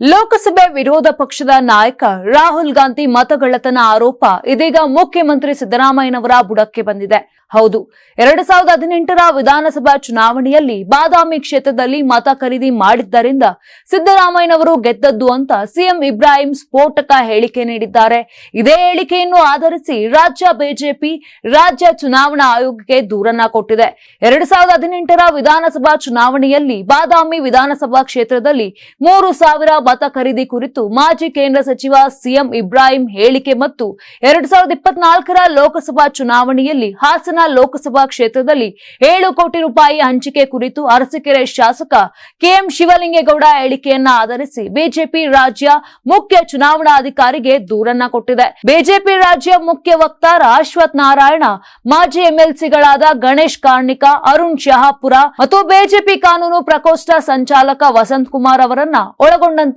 ಲೋಕಸಭೆ ವಿರೋಧ ಪಕ್ಷದ ನಾಯಕ ರಾಹುಲ್ ಗಾಂಧಿ ಮತಗಳ್ಳತನ ಆರೋಪ ಇದೀಗ ಮುಖ್ಯಮಂತ್ರಿ ಸಿದ್ದರಾಮಯ್ಯನವರ ಬುಡಕ್ಕೆ ಬಂದಿದೆ. ಹೌದು, ಎರಡ್ ಸಾವಿರದ ಹದಿನೆಂಟರ ವಿಧಾನಸಭಾ ಚುನಾವಣೆಯಲ್ಲಿ ಬಾದಾಮಿ ಕ್ಷೇತ್ರದಲ್ಲಿ ಮತ ಖರೀದಿ ಮಾಡಿದ್ದರಿಂದ ಸಿದ್ದರಾಮಯ್ಯನವರು ಗೆದ್ದದ್ದು ಅಂತ ಸಿಎಂ ಇಬ್ರಾಹಿಂ ಸ್ಫೋಟಕ ಹೇಳಿಕೆ ನೀಡಿದ್ದಾರೆ. ಇದೇ ಹೇಳಿಕೆಯನ್ನು ಆಧರಿಸಿ ರಾಜ್ಯ ಬಿಜೆಪಿ ರಾಜ್ಯ ಚುನಾವಣಾ ಆಯೋಗಕ್ಕೆ ದೂರನ್ನ ಕೊಟ್ಟಿದೆ. ಎರಡ್ ಸಾವಿರದ ಹದಿನೆಂಟರ ವಿಧಾನಸಭಾ ಚುನಾವಣೆಯಲ್ಲಿ ಬಾದಾಮಿ ವಿಧಾನಸಭಾ ಕ್ಷೇತ್ರದಲ್ಲಿ ಮೂರು ಸಾವಿರ ಮತ ಖರೀದಿ ಕುರಿತು ಮಾಜಿ ಕೇಂದ್ರ ಸಚಿವ ಸಿಎಂ ಇಬ್ರಾಹಿಂ ಹೇಳಿಕೆ ಮತ್ತು ಎರಡ್ ಸಾವಿರದ ಇಪ್ಪತ್ನಾಲ್ಕರ ಲೋಕಸಭಾ ಚುನಾವಣೆಯಲ್ಲಿ ಹಾಸನ ಲೋಕಸಭಾ ಕ್ಷೇತ್ರದಲ್ಲಿ ಏಳು ಕೋಟಿ ರೂಪಾಯಿ ಹಂಚಿಕೆ ಕುರಿತು ಅರಸೀಕೆರೆ ಶಾಸಕ ಕೆಎಂ ಶಿವಲಿಂಗೇಗೌಡ ಹೇಳಿಕೆಯನ್ನ ಆಧರಿಸಿ ಬಿಜೆಪಿ ರಾಜ್ಯ ಮುಖ್ಯ ಚುನಾವಣಾಧಿಕಾರಿಗೆ ದೂರನ್ನ ಕೊಟ್ಟಿದೆ. ಬಿಜೆಪಿ ರಾಜ್ಯ ಮುಖ್ಯ ವಕ್ತಾರ ಅಶ್ವಥ್ ನಾರಾಯಣ, ಮಾಜಿ ಎಂಎಲ್ಸಿಗಳಾದ ಗಣೇಶ್ ಕಾರ್ಣಿಕ, ಅರುಣ್ ಶಹಾಪುರ ಮತ್ತು ಬಿಜೆಪಿ ಕಾನೂನು ಪ್ರಕೋಷ್ಠ ಸಂಚಾಲಕ ವಸಂತ್ ಕುಮಾರ್ ಅವರನ್ನ ಒಳಗೊಂಡಂತ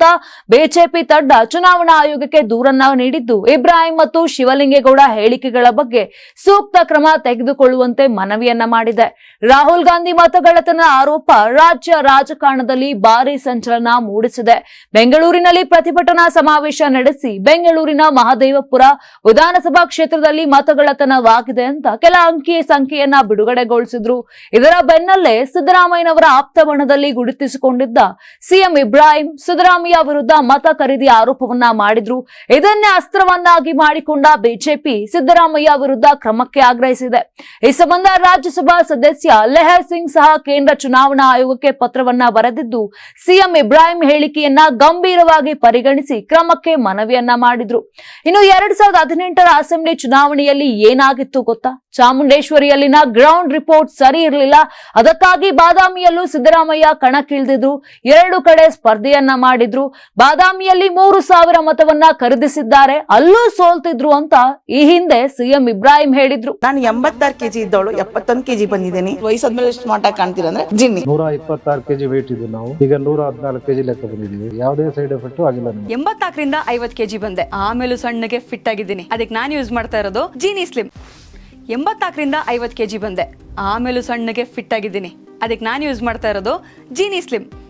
ಬಿಜೆಪಿ ತಂಡ ಚುನಾವಣಾ ಆಯೋಗಕ್ಕೆ ದೂರನ್ನ ನೀಡಿದ್ದು. ಇಬ್ರಾಹಿಂ ಮತ್ತು ಶಿವಲಿಂಗೇಗೌಡ ಹೇಳಿಕೆಗಳ ಬಗ್ಗೆ ಸೂಕ್ತ ಕ್ರಮ ತೆಗೆದುಕೊಳ್ಳುವಂತೆ ಮನವಿಯನ್ನ ಮಾಡಿದೆ. ರಾಹುಲ್ ಗಾಂಧಿ ಮತಗಳತನ ಆರೋಪ ರಾಜ್ಯ ರಾಜಕಾರಣದಲ್ಲಿ ಭಾರಿ ಸಂಚಲನ ಮೂಡಿಸಿದೆ. ಬೆಂಗಳೂರಿನಲ್ಲಿ ಪ್ರತಿಭಟನಾ ಸಮಾವೇಶ ನಡೆಸಿ ಬೆಂಗಳೂರಿನ ಮಹದೇವಪುರ ವಿಧಾನಸಭಾ ಕ್ಷೇತ್ರದಲ್ಲಿ ಮತಗಳತನವಾಗಿದೆ ಅಂತ ಕೆಲ ಅಂಕಿ ಸಂಖ್ಯೆಯನ್ನ ಬಿಡುಗಡೆಗೊಳಿಸಿದ್ರು. ಇದರ ಬೆನ್ನಲ್ಲೇ ಸಿದ್ದರಾಮಯ್ಯನವರ ಆಪ್ತ ಬಣದಲ್ಲಿ ಗುರುತಿಸಿಕೊಂಡಿದ್ದ ಸಿಎಂ ಇಬ್ರಾಹಿಂ, ಸಿದ್ದರಾಮಯ್ಯ ವಿರುದ್ಧ ಮತ ಖರೀದಿ ಆರೋಪವನ್ನ ಮಾಡಿದ್ರು. ಇದನ್ನೇ ಅಸ್ತ್ರವನ್ನಾಗಿ ಮಾಡಿಕೊಂಡ ಬಿಜೆಪಿ ಸಿದ್ದರಾಮಯ್ಯ ವಿರುದ್ಧ ಕ್ರಮಕ್ಕೆ ಆಗ್ರಹಿಸಿದೆ. ಈ ಸಂಬಂಧ ರಾಜ್ಯಸಭಾ ಸದಸ್ಯ ಲೆಹರ್ ಸಿಂಗ್ ಸಹ ಕೇಂದ್ರ ಚುನಾವಣಾ ಆಯೋಗಕ್ಕೆ ಪತ್ರವನ್ನ ಬರೆದಿದ್ದು, ಸಿಎಂ ಇಬ್ರಾಹಿಂ ಹೇಳಿಕೆಯನ್ನ ಗಂಭೀರವಾಗಿ ಪರಿಗಣಿಸಿ ಕ್ರಮಕ್ಕೆ ಮನವಿಯನ್ನ ಮಾಡಿದ್ರು. ಇನ್ನು ಎರಡ್ ಸಾವಿರದ ಹದಿನೆಂಟರ ಅಸೆಂಬ್ಲಿ ಚುನಾವಣೆಯಲ್ಲಿ ಏನಾಗಿತ್ತು ಗೊತ್ತಾ? ಚಾಮುಂಡೇಶ್ವರಿಯಲ್ಲಿನ ಗ್ರೌಂಡ್ ರಿಪೋರ್ಟ್ ಸರಿ ಇರಲಿಲ್ಲ. ಅದಕ್ಕಾಗಿ ಬಾದಾಮಿಯಲ್ಲೂ ಸಿದ್ದರಾಮಯ್ಯ ಕಣಕ್ಕಿಳಿದಿದ್ರು. ಎರಡು ಕಡೆ ಸ್ಪರ್ಧೆಯನ್ನ ಮಾಡಿದ್ರು. ಬಾದಾಮಿಯಲ್ಲಿ ಮೂರು ಸಾವಿರ ಮತವನ್ನ ಖರೀದಿಸಿದ್ದಾರೆ. ಅಲ್ಲೂ ಸೋಲ್ತಿದ್ರು ಅಂತ ಈ ಹಿಂದೆ ಸಿಎಂ ಇಬ್ರಾಹಿಂ ಹೇಳಿದ್ರು. ನಾನು ಎಂಬತ್ತಾರು ಕೆಜಿ ಇದ್ದವಳು ಎಪ್ಪತ್ತೊಂದು ಕೆಜಿ ಬಂದಿದ್ದೀನಿ. ವಯಸ್ಸಾದ್ಮೇಲೆ ಎಷ್ಟು ಮಾಟ ಕಾಣ್ತೀರ ಅಂದ್ರೆ ಜಿನ್ನಿ. ನೂರ ಇಪ್ಪತ್ತಾರು ಕೆಜಿ ವೇಟ್ ಇದ್ದು ನಾವು. ಈಗ ನೂರ ಹದಿನಾಲ್ಕು ಕೆಜಿ ಲೆಕ್ಕ ಬಂದಿದ್ದೀವಿ. ಯಾವುದೇ ಸೈಡ್ ಎಫೆಕ್ಟ್ ಆಗಿಲ್ಲ ಎಂಬತ್ನಾಲ್ಕರಿಂದ ಐವತ್ ಕೆಜಿ ಬಂದೆ. ಆಮೇಲೂ ಸಣ್ಣಗೆ ಫಿಟ್ ಆಗಿದ್ದೀನಿ. ಅದಕ್ಕೆ ನಾನು ಯೂಸ್ ಮಾಡ್ತಾ ಇರೋದು ಜೀನಿ ಸ್ಲಿಮ್ ಎಂಬತ್ನಾಲ್ಕರಿಂದ ಐವತ್ತು ಕೆಜಿ ಬಂದೆ. ಆಮೇಲೂ ಸಣ್ಣಗೆ ಫಿಟ್ ಆಗಿದ್ದೀನಿ. ಅದಕ್ಕೆ ನಾನು ಯೂಸ್ ಮಾಡ್ತಾ ಇರೋದು ಜೀನಿ ಸ್ಲಿಮ್